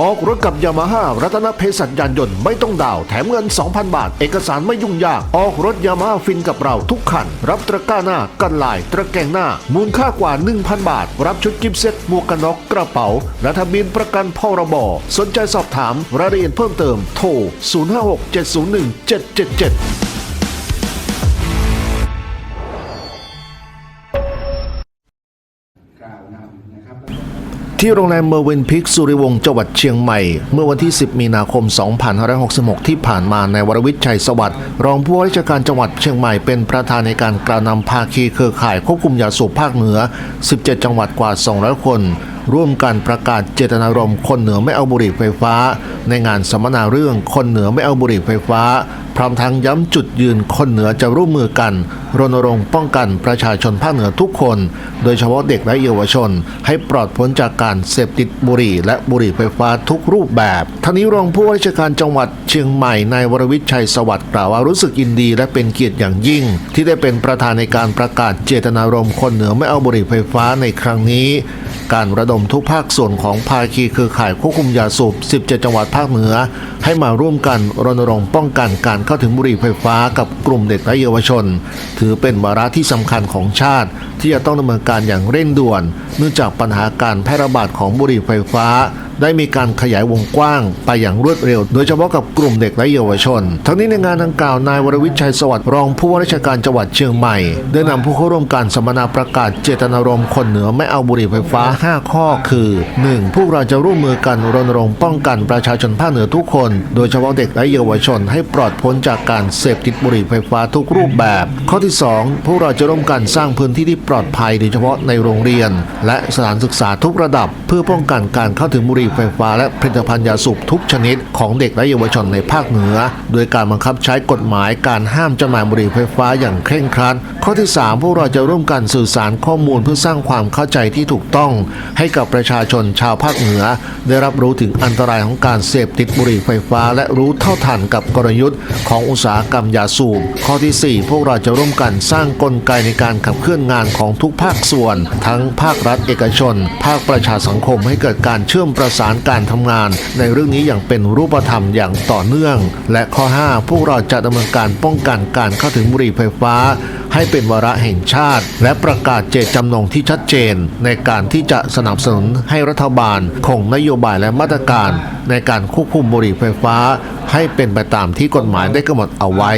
ออกรถกับยามาฮ่ารัตนเพศัชยานยนต์ไม่ต้องดาวแถมเงิน 2,000 บาท เอกสารไม่ยุ่งยาก ออกรถยามาฮ่าฟินกับเราทุกคัน รับตะกร้าหน้า กันลาย ตะแกงหน้า มูลค่ากว่า 1,000 บาท รับชุดกิฟต์เซ็ตหมวกกันน็อกกระเป๋า และทะเบียนประกันพรบสนใจสอบถามรายละเอียดเพิ่มเติมโทร 056 701 777กล่าวนำนะครับ ที่โรงแรมเมอร์วินพิกสุริวงศ์จังหวัดเชียงใหม่ เมื่อวันที่ 10 มีนาคม 2566 ที่ผ่านมาในวรวิทย์ชัยสวัสดิ์รองผู้ว่าราชการจังหวัดเชียงใหม่เป็นประธานในการกล่าวนำภาคีเครือข่ายควบคุมยาสูบภาคเหนือ 17 จังหวัดกว่า 200 คน ร่วมกันประกาศเจตนารมณ์คนเหนือไม่เอาบุหรี่ไฟฟ้า ในงานสัมมนาเรื่องคนเหนือไม่เอาบุหรี่ไฟฟ้า พร้อมทั้งย้ำจุดยืนคนเหนือจะร่วมมือกัน รณรงค์ป้องกันประชาชนภาคเหนือทุกคน โดยเฉพาะเด็กและเยาวชน ให้ปลอดพ้นจากการเสพติดบุหรี่ และบุหรี่ไฟฟ้าทุกรูปแบบทั้งนี้รองผู้ว่าราชการจังหวัดเชียงใหม่นายวรวิชัยสวัสดิ์กล่าวว่ารู้สึกยินดีและเป็นเกียรติอย่างยิ่ง ที่ได้เป็นประธานในการประกาศเจตนารมณ์คนเหนือไม่เอาบุหรี่ไฟฟ้าในครั้งนี้ การระดมทุกภาคส่วนของภาคีเครือข่ายควบคุมยาสูบ 17 จังหวัดภาคเหนือ ให้มาร่วมกันรณรงค์ป้องกันการเข้าถึงบุหรี่ไฟฟ้ากับกลุ่มเด็กและเยาวชน ถือเป็นวาระที่สำคัญของชาติ ที่จะต้องดำเนินการอย่างเร่งด่วน เนื่องจากปัญหาการแพร่ระบาดของบุหรี่ไฟฟ้า ได้มีการขยายวงกว้างไปอย่างรวดเร็ว โดยเฉพาะกับกลุ่มเด็กและเยาวชน ทั้งนี้ในงานดังกล่าวนายวรวิชัยสวัสดิ์รองผู้ว่าราชการจังหวัดเชียงใหม่ ได้นำผู้เข้าร่วมการสัมมนาประกาศเจตนารมณ์คนเหนือไม่เอาบุหรี่ไฟฟ้า 5 ข้อ คือ 1. พวกเราจะร่วมมือกันรณรงค์ป้องกันประชาชนภาคเหนือทุกคน โดยเฉพาะเด็กและเยาวชนให้ปลอดพ้นจากการเสพติดบุหรี่ไฟฟ้าทุกรูปแบบ ข้อที่ 2 พวกเราจะร่วมกันสร้างพื้นที่ที่ปลอดภัยโดยเฉพาะในโรงเรียน และสถานศึกษาทุกระดับ เพื่อป้องกันการเข้าถึงบุหรี่ไฟฟ้าและผลิตภัณฑ์ยาสูบทุกชนิดของเด็กและเยาวชนในภาคเหนือ โดยการบังคับใช้กฎหมายการห้ามจำหน่ายบุหรี่ไฟฟ้าอย่างเคร่งครัด ข้อที่ 3 พวกเราจะร่วมกันสื่อสารข้อมูลเพื่อสร้างความเข้าใจที่ถูกต้อง ให้กับประชาชนชาวภาคเหนือ ได้รับรู้ถึงอันตรายของการเสพติดบุหรี่ไฟฟ้า และรู้เท่าทันกับกลยุทธ์ของอุตสาหกรรมยาสูบ ข้อทีสี่4 พวกเราจะร่วมกันสร้างกลไกในการขับเคลื่อนงานของทุกภาคส่วน ทั้งภาครัฐเอกชน ภาคประชาสังคมให้เกิดการเชื่อมประสานการทำงาน ในเรื่องนี้อย่างเป็นรูปธรรมอย่างต่อเนื่อง และข้อ 5 พวกเราจะดำเนินการป้องกันการเข้าถึงบุหรี่ไฟฟ้า ให้เป็นวาระแห่งชาติ และประกาศเจตจำนงที่ชัดเจน ในการที่จะสนับสนุนให้รัฐบาลคงนโยบายและมาตรการ ในการควบคุมบุหรี่ไฟฟ้า ให้เป็นไปตามที่กฎหมายได้กำหนดเอาไว้